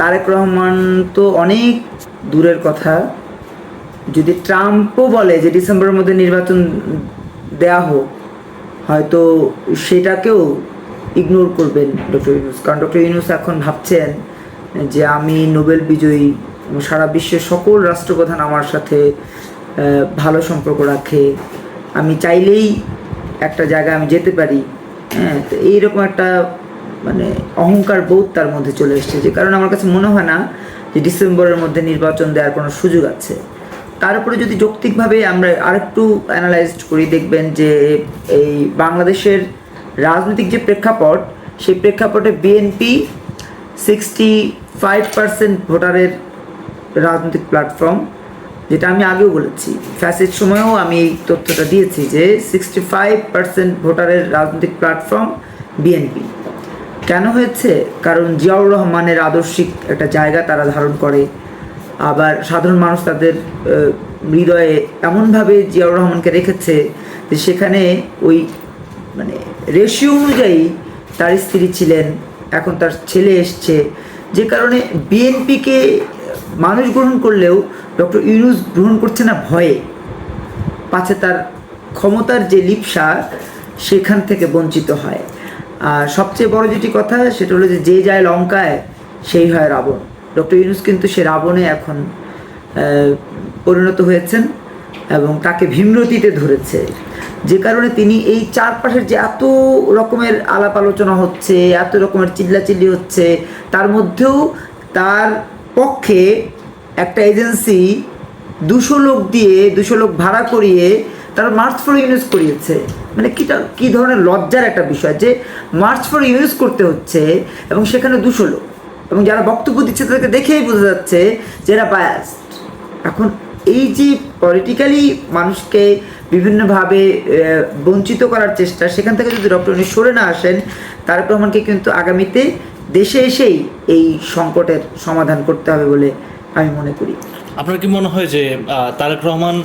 তারেক রহমান তো অনেক দূরের কথা। যদি ট্রাম্পও বলে যে ডিসেম্বরের মধ্যে নির্বাচন দেয়া হোক, হয়তো সেটাকেও ইগনোর করবেন ডক্টর ইউনুস। কারণ ডক্টর ইউনুস এখন ভাবছেন যে আমি নোবেল বিজয়ী সারা বিশ্বের সকল রাষ্ট্রপ্রধান আমার সাথে ভালো সম্পর্ক রাখে। আমি চাইলেই একটা জায়গায় আমি যেতে পারি। হ্যাঁ তো এইরকম একটা মানে অহংকার বোধ তার মধ্যে চলে এসেছে যে, কারণে আমার কাছে মনে হয় না যে ডিসেম্বরের মধ্যে নির্বাচন দেওয়ার কোনো সুযোগ আছে। তার উপরে যদি যৌক্তিকভাবে আমরা আরেকটু অ্যানালাইজড করি, দেখবেন যে এই বাংলাদেশের রাজনৈতিক যে প্রেক্ষাপট, সেই প্রেক্ষাপটে বিএনপি সিক্সটি ফাইভ পার্সেন্ট ভোটারের রাজনৈতিক প্ল্যাটফর্ম যেটা আমি আগেও বলেছি। ফ্যাসের সময়েও আমি এই তথ্যটা দিয়েছি যে সিক্সটি ফাইভ পার্সেন্ট ভোটারের রাজনৈতিক প্ল্যাটফর্ম বিএনপি কেন হয়েছে? কারণ জিয়াউর রহমানের আদর্শিক একটা জায়গা তারা ধারণ করে। আবার সাধারণ মানুষ তাদের হৃদয়ে এমনভাবে জিয়াউর রহমানকে রেখেছে যে সেখানে ওই মানে রেশিও অনুযায়ী তার স্ত্রী ছিলেন, এখন তার ছেলে এসছে। যে কারণে বিএনপিকে মানুষ গ্রহণ করলেও ডক্টর ইউনুস গ্রহণ করছে না ভয়ে। পাছে তার ক্ষমতার যে লিপসা সেখান থেকে বঞ্চিত হয়। আর সবচেয়ে বড় যেটি কথা, সেটা হলো যে যে যায় লঙ্কায়, সেই হয় রাবণ। ডক্টর ইউনুস কিন্তু সে রাবণে এখন পরিণত হয়েছেন এবং তাকে ভীমরতিতে ধরেছে। যে কারণে তিনি এই চারপাশের যে এত রকমের আলাপ আলোচনা হচ্ছে, এত রকমের চিল্লাচিল্লি হচ্ছে, তার মধ্যেও তার পক্ষে একটা এজেন্সি দুশো লোক দিয়ে, দুশো লোক ভাড়া করিয়ে তারা মার্চ ফর ইউজ করিয়েছে। মানে কিটা কী ধরনের লজ্জার একটা বিষয় যে মার্চ ফর ইউজ করতে হচ্ছে এবং সেখানে দুশো লোক। এবং যারা বক্তব্য দিচ্ছে তাদেরকে দেখেই বোঝা যাচ্ছে যে এরা বায়াস্ট এখন এই যে পলিটিক্যালি মানুষকে বিভিন্নভাবে বঞ্চিত করার চেষ্টা, সেখান থেকে যদি ডক্টর উনি সরে না আসেন, তারেক রহমানকে কিন্তু আগামীতে দেশে এসেই এই সংকটের সমাধান করতে হবে বলে আমি মনে করি। আপনার কি মনে হয় যে তারেক রহমান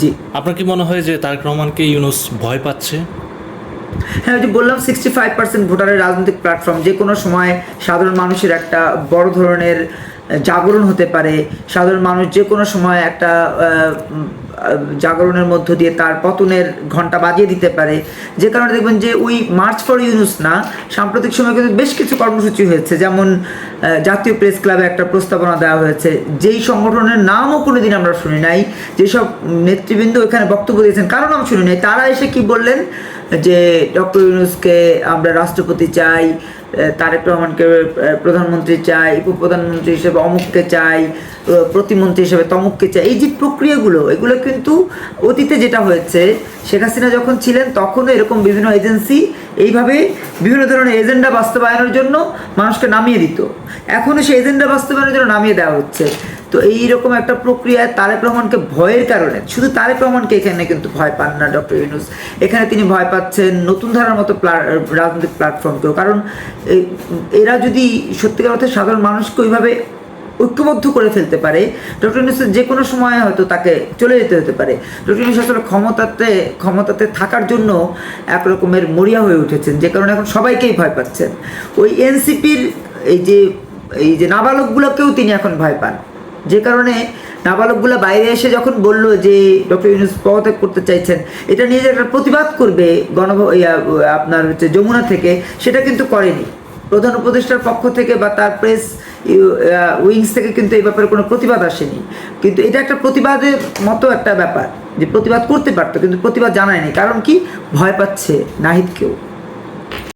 জি। আপনার কি মনে হয় যে তারেক রহমানকে ইউনুস ভয় পাচ্ছে? হ্যাঁ ওই যে বললাম সিক্সটি ফাইভ পার্সেন্ট ভোটারের রাজনৈতিক প্ল্যাটফর্ম যে কোনো সময় সাধারণ মানুষের একটা বড় ধরনের জাগরণ হতে পারে। সাধারণ মানুষ যে কোনো সময় একটা জাগরণের মধ্য দিয়ে তার পতনের ঘণ্টা বাজিয়ে দিতে পারে। যে কারণে দেখবেন যে ওই মার্চ ফর ইউনুস না, সাম্প্রতিক সময় কিন্তু বেশ কিছু কর্মসূচি হয়েছে। যেমন জাতীয় প্রেস ক্লাবে একটা প্রস্তাবনা দেওয়া হয়েছে। যেই সংগঠনের নামও কোনোদিন আমরা শুনি নাই, যেসব নেতৃবৃন্দ এখানে বক্তব্য দিয়েছেন, কারও নাম শুনি নাই, তারা এসে কি বললেন? যে ডক্টর ইউনুসকে আমরা রাষ্ট্রপতি চাই তারেক রহমানকে প্রধানমন্ত্রী চাই, উপপ্রধানমন্ত্রী হিসেবে অমুককে চাই প্রতিমন্ত্রী হিসেবে তমুককে চাই, এই যে প্রক্রিয়াগুলো, এগুলো কিন্তু অতীতে যেটা হয়েছে, শেখ হাসিনা যখন ছিলেন তখনও এরকম বিভিন্ন এজেন্সি এইভাবে বিভিন্ন ধরনের এজেন্ডা বাস্তবায়নের জন্য মানুষকে নামিয়ে দিত। এখনও সেই এজেন্ডা বাস্তবায়নের জন্য নামিয়ে দেওয়া হচ্ছে। তো এইরকম একটা প্রক্রিয়ায় তারেক রহমানকে ভয়ের কারণে, শুধু তারেক রহমানকে এখানে কিন্তু ভয় পান না ডক্টর ইউনুস। এখানে তিনি ভয় পাচ্ছেন নতুন ধারার মতো রাজনৈতিক প্ল্যাটফর্মকেও কারণ এরা যদি সত্যিকার অর্থে সাধারণ মানুষকে ওইভাবে ঐক্যবদ্ধ করে ফেলতে পারে, ডক্টর ইউনুসের যে কোনো সময় হয়তো তাকে চলে যেতে হতে পারে। ডক্টর ইউনুস আসলে ক্ষমতাতে ক্ষমতাতে থাকার জন্য এক রকমের মরিয়া হয়ে উঠেছেন, যে কারণে এখন সবাইকেই ভয় পাচ্ছেন। ওই এনসিপির এই যে এই যে নাবালকগুলোকেও তিনি এখন ভয় পান। যে কারণে নাবালকগুলো বাইরে এসে যখন বলল যে ডক্টর ইউনুস পদত্যাগ করতে চাইছেন, এটা নিয়ে যে একটা প্রতিবাদ করবে গণ আপনার হচ্ছে যমুনা থেকে, সেটা কিন্তু করেনি। প্রধান উপদেষ্টার পক্ষ থেকে বা তার প্রেস উইংস থেকে কিন্তু এই ব্যাপারে কোনো প্রতিবাদ আসেনি। কিন্তু এটা একটা প্রতিবাদের মতো একটা ব্যাপার যে প্রতিবাদ করতে পারতো, কিন্তু প্রতিবাদ জানায়নি। কারণ কি? ভয় পাচ্ছে নাহিদকেও।